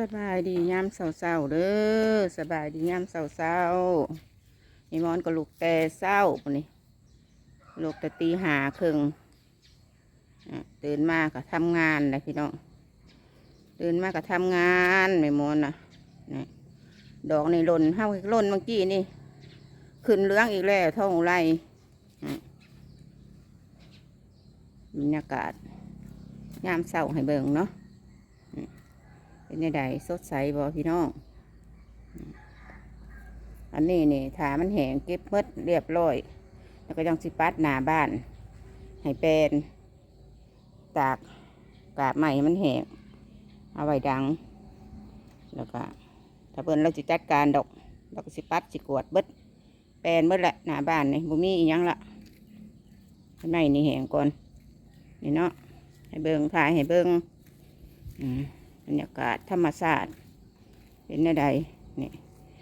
สบายดียามเศร้าๆเด้อสบายดียามเศร้าๆนี่มอนก็ลูกแต่เศร้าปนี่ลูกแต่ตีหาครึ่งอะตื่นมาก็ทำงานเลยพี่น้องตื่นมาก็ทำงานไม่มอนนะนี่ดอกในหล่นห้าหล่นเมื่อกี้นี่ ขึ้นเลื้องอีกแล้วท้องไรอะบรรยากาศยามเศร้าให้เบิ่งเนาะ เป็นยังไงสดใสบ่พี่น้อง อันนี้นี่ถามันแห้งเก็บหมดเรียบร้อย แล้วก็ยังสิปัดหนาบ้าน ให้เป็นตากกาบใหม่มันแห้งเอาไว้ดัง แล้วก็ถ้าเพิ่นเราจะจัดการดอกเราก็สิปัดสิกวดเบิดแปลนเบิดละหนาบ้านนี่บ่มีอีหยังละข้างในนี่แห้งก่อนนี่เนาะให้เบิ่งพายให้เบิ่งอืม บรรยากาศธรรมชาติเป็นแนวใดนี่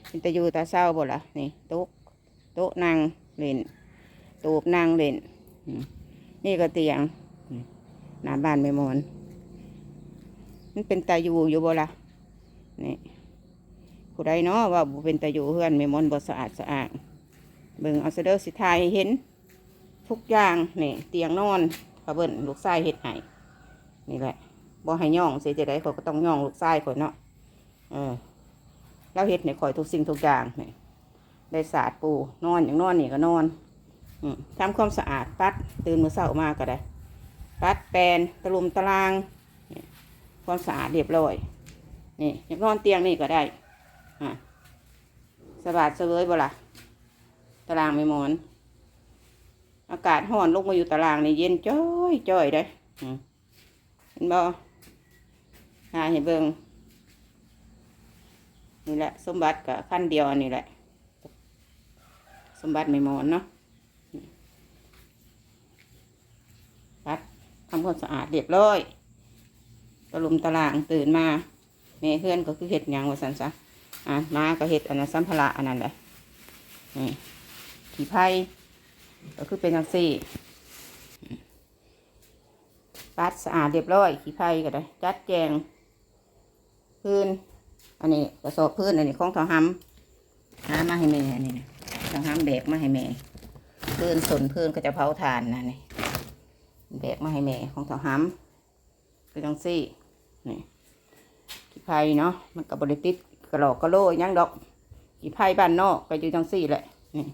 เป็นตะยูตาเศร้าบ่ละนี่โต๊ะโต๊ะนั่งเล่นตูบนั่งเล่นนี่ก็เตียงหน้าบ้านไม่มอนมันเป็นตายูอยู่บ่ละนี่ผู้ใดเนาะว่าบ่เป็นตายูเพื่อนไม่มอนบ่สะอาดสะอาดเบิ่งเอาเสดอร์สิทายให้เห็น ทุกอย่างนี่เตียงนอนกระเบิ่นลูกชายเฮ็ดให้นี่แหละ บ่ให้ย่องเสียจะได้ข่อยก็ต้องย่องลูกชายข่อยเนาะเออเราเฮ็ดในข่อยทุกสิ่งทุกอย่างเนี่ยได้สาดปูนอนอย่างนอนนี่ก็นอนอทำความสะอาดปัดตื่นมือเช้ามาก็ได้ ปัดแปลนตะลุมตารางความสะอาดเรียบร้อยนี่อยากนอนเตียงนี่ก็ได้อะสบายเสวยบ่ล่ะตารางไม่หมอน อากาศร้อนลงมาอยู่ตารางนี่เย็นจ้อยจ้อยได้อืมเห็นบ่ หาเห็นเบิงนี่แหละ สมบัติกับขั้นเดียวอันนี้แหละ สมบัติไม่หมอนเนาะปัดทำความสะอาดเรียบร้อยตะลุมตารางตื่นมาแม่เพื่อนก็คือเห็ดยังวสันซะอะมาก็เห็ดอันนั้นสัมภาระอันนั้นแหละนี่ขี้ไผ่ก็คือเป็นจังซี่ปัดสะอาดเรียบร้อย ขี้ไผ่ก็ได้ จัดแจง พื้น อันนี้กระสอบพื้นอันนี้ของทองหำหามาให้แม่อันนี้ทองหำแบกมาให้แม่พื้นสนพื้นก็จะเผาถ่านนะนี่แบกมาให้แม่ของทองหำคือจังซี่นี่ขี้ไผ่เนาะมันกับบริติดกระหลอกกระโลกหยังดอกขี้ไผ่บ้านนอกก็อยู่จังซี่แหละนี่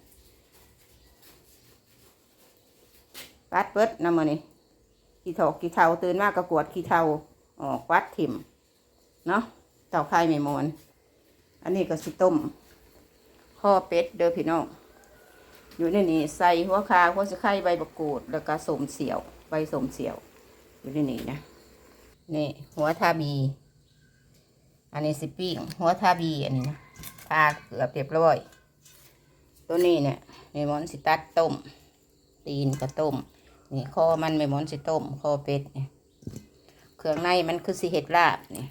ปัดเปิดน้ำมันนี่ขี้ถกขี้เทาตื่นมากก็กวดขี้เทาออกวัดถิ่มเนาะ เต่าไข่ไม่มอนอันนี้ก็สิต้มข้อเป็ดเด้อพี่น้องอยู่ในนี้ใส่หัวคาหัวสะไข่ใบประกูดแล้วก็สมเสียว ใบสมเสียว อยู่ในนี้นะนี่หัวทาบี อันนี้สิปิ้งหัวทาบีอันนี้นะพาเกือบเรียบร้อย ตัวนี้เนี่ยไม่มอนสิตัดต้ม ตีนก็ต้ม นี่คอมันไม่มอนสิต้มคอเป็ดเนี่ยเครื่องในมันคือสิเห็ดลาบเนี่ย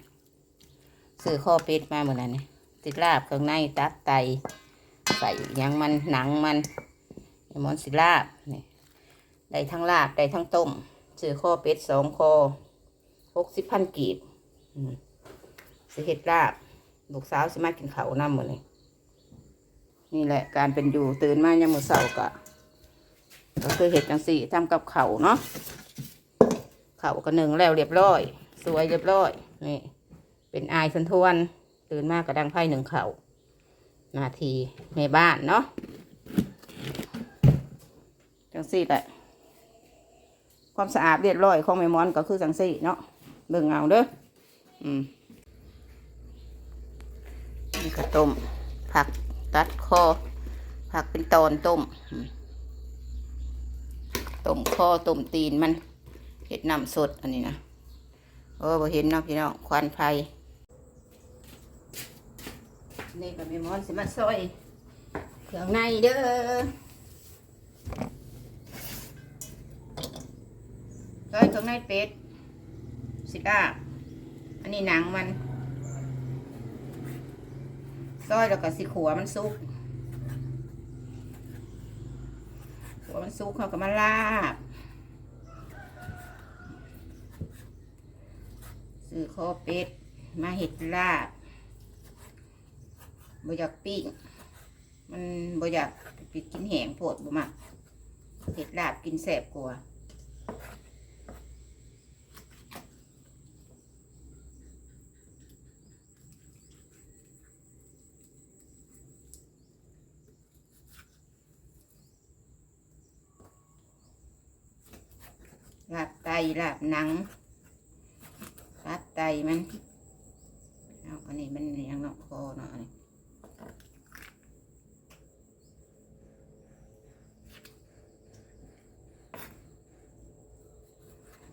ซื้อคอเป็ดมาเหมือนนั้นนี่ติดลาบเครื่องในตับไตใส่ยังมันหนังมันมอนสิลาบนี่ได้ทั้งลาบได้ทั้งต้มซื้อคอเป็ดสองคอหกสิบพันกีบอืมสิเห็ดลาบลูกสาวสิมากินเขาน้ำหมดเลยนี่แหละการเป็นอยู่ตื่นมายังมือเสาร์กะก็คือเห็ดจังสี่ทำกับเขาเนาะเขาก็หนึ่งแล้วเรียบร้อย สวยเรียบร้อยนี่ เป็นอายสันทวนตื่นมากกระดังไพ่หนึ่งเขาวนาทีในบ้านเนาะจังสี่แหละความสะอาดเรียบร้อยของแม่มอนก็คือจังสี่เนาะเบิ่งเอาเด้ออืมนี่ก็ต้มผักตัดคอผักเป็นตอนต้มอืมต้มคอต้มตีนมันเห็ดน้ำสดอันนี้นะโอ้บ่เห็นเนาะพี่น้องควันไฟ นี่ก็มีมอนสิมาซอยเครื่องในเด้อซอยเครื่องในเป็ดสิลาบอันนี้หนังมันซอยแล้วก็สิขัวมันสุกหัวมันสุกเขาก็มาลาบซื้อคอเป็ดมาเห็ดลาบ บ่อยากปิ้งมันบ่อยากปิดกินแหงโพดบ่มักเห็ดลาบกินแสบกว่าลาบไตลาบหนังลาบไตมันเอาอันนี้มันยังนอกคอเนาะอันนี้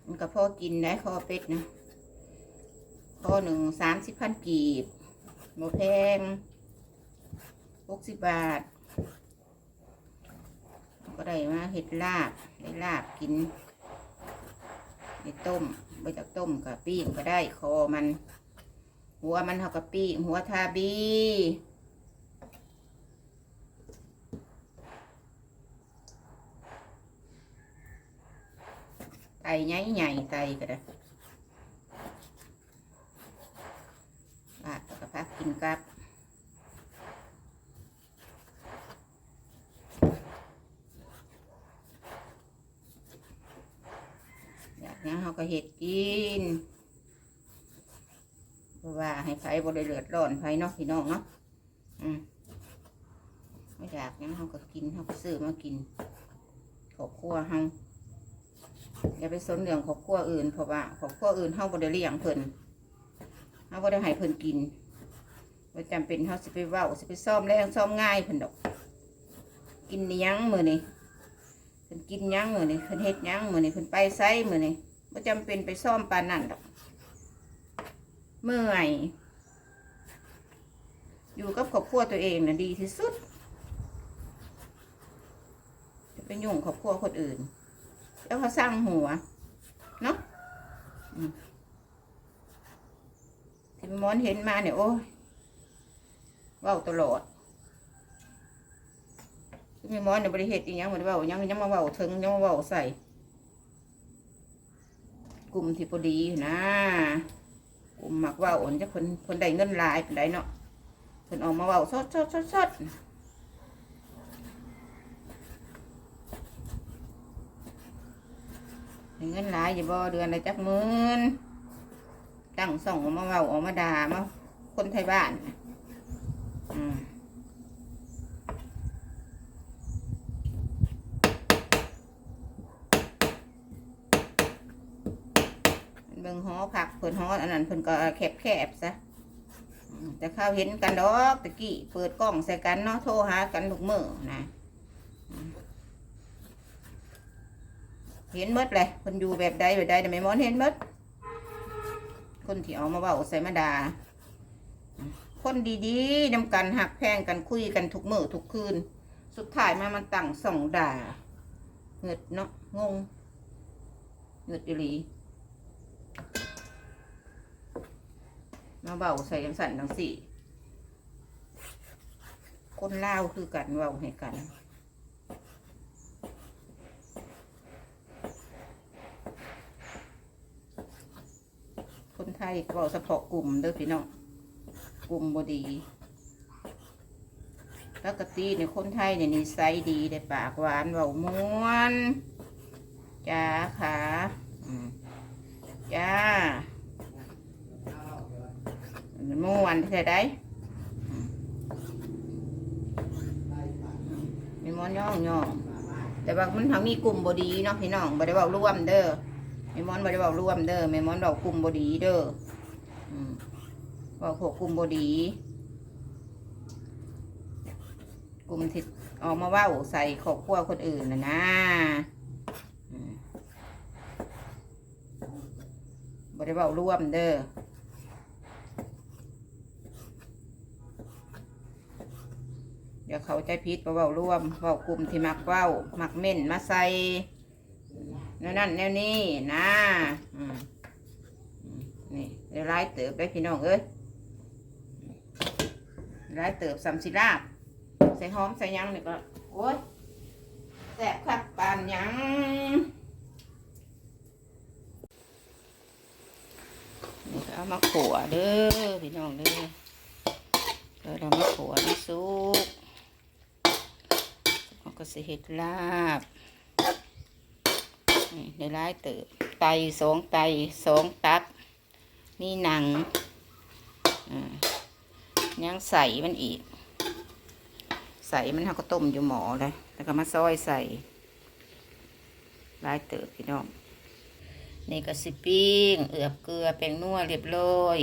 มันก็พอกินได้คอเป็ดนะคอหนึ่งสามสิบพันกีบโมแพงหกสิบบาท ก็ได้มาเห็ดลาบได้ลาบกินไปต้มไปจากต้มกับปิ้งก็ได้คอมัน หัวมันเท่ากับปิ้งหัวทาบี ใหญ่ใหญ่ๆไตก็ได้ลาบแล้วก็พักกินกับอยากหยังเขาก็เห็ดกินว่าให้ไฟบริเลือดร้อนไฟเนาะพี่น้องเนาะอืมไม่อยากหยังเขาก็กินเขาก็ซื้อมากินขอบครัวเฮา อย่าไปสนเรื่องขอบครัวอื่นเพราะว่าขอบครัวอื่นเฮาบ่ได้เลี้ยงเพิ่นเฮาบ่ได้ให้เพิ่นกินบ่จำเป็นเฮาสิไปเว้าสิไปซ่อมแรงซ่อมง่ายเพิ่นดอก กินอิหยังมื้อนี้เพิ่นกินหยังมื้อนี้เพิ่นเฮ็ดหยังมื้อนี้เพิ่นไปไสมื้อนี้บ่จำเป็นไปซ่อมปานนั้นดอก เมื่อยอยู่กับครอบครัวตัวเองนะดีที่สุด จะไปยุ่งครอบครัวคนอื่น แล้วเขาสร้างหัว เนาะอืมที่มอนเห็นมาเนี่ย โอ้ยว้าตลอดที่มีมอนเนี่ยบริเหตุอีกยังมันว้ายังยังมาว้าถึงยังมาว้าใส่ กลุ่มที่พอดีนะกลุ่มหมักว่าอ่อนจะคนคนใดเงินลายเป็นไดเนาะคนออกมาว่าสดสดสดสดได้ เงินหลายอย่าบ่เดือนละจักหมื่นตั้งส่องออกมาเว่าออกมาด่ามาคนไทยบ้านอืมเบิ่งหอผักเพิ่นหออันนั้นเพิ่นก็แคบแคบซะอืมแต่ข้าวเห็นกันดอกตะกี้เปิดกล้องใส่กันเนาะโทรหากันทุกมือนะอืม เห็นมดเลยเพิ่นอยู่แบบใดแบบใดแต่ไม่มอนเห็นมดคนที่เอามาเว้าใส่มาดาคนดีๆนำกันหักแพงกันคุยกันทุกมือทุกคืน สุดท้ายมามันตั้งส่องด่าเงิดเนาะงงเงิดอีหลีมาเบาใส่ยังสั่นทั้งสี่ คนเล่าคือกันเบาให้กัน คนไทยก็เบาเฉพาะกลุ่มเด้อพี่น้องกลุ่มบดีปกติเนี่ยคนไทยเนี่ยนิสัยดีได้ปากหวานเบาม้วนจ้าค่ะอืมจ้าม่วนเท่าไดมีมอนย่องย่องแต่ว่ามันทางมีกลุ่มบดีเนาะพี่น้องบ่ได้เว้าร่วมเด้อ มีมอนบ่ได้เว้าร่วมเด้อมีมอนเว้ากลุ่มบดีเด้ออืมเว้าพวกกลุ่มบดีกลุ่มที่ออกมาว้าใส่ครอบครัวคนอื่นนะนะอืมบ่ได้เว้าร่วมเด้อเดี๋ยวเขาใจพิษเว้าร่วมเว้ากลุ่มที่มักเว้ามักเม่นมาใส่ นวนั่นแนวนี้นะอืมนี่เดี๋ยวร้ายเติบได้พี่น้องเอ้ยร้ายเติบสัมศิลาบใส่หอมใส่ยังนี่ก็โอ้ยแสบคักปานยังนี่ก็เอามาขัวเด้อพี่น้องเด้อเดี๋ยวเรามาขัวน้ำซุปเราก็สิเห็ดลาบ ได้ร้ายเติบไตสองไตสองตับ มีหนังยังใส่มันอีก ใส่มันเขาก็ต้มอยู่หมอเลยแล้วก็มาซอยใส่ร้ายเติบพี่น้องนี่ก็สิปิ้งเอือบเกลือแป้งนัวเรียบร้อย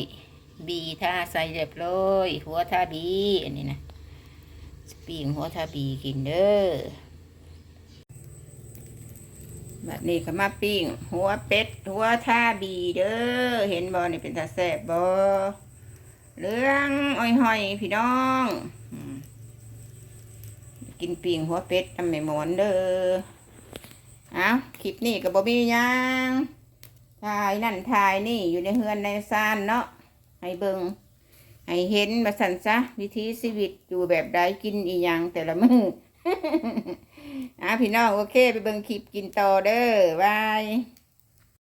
บีท่าใส่เรียบร้อยหัวท่าบีอันนี้นะสปิ้งหัวท่าบีกินเด้อ แบบนี้ก็มาปิ้ง หัวเป็ด หัวท่าบีเด้อเห็นบ่นี่เป็นตาแซ่บบ่เรื่องอ้อยหอยพี่น้องกินปิ้งหัวเป็ดทำไม่หมอนเด้อเอาคลิปนี้ก็บ่มีหยังถ่ายนั่นถ่ายนี่อยู่ในเฮือนในซานเนาะให้เบิงให้เห็นมาสันซะวิธีชีวิตอยู่แบบใดกินอีหยังแต่ละมือ อะพี่น้องโอเค ไปเบิงคลิปกินต่อเด้อบาย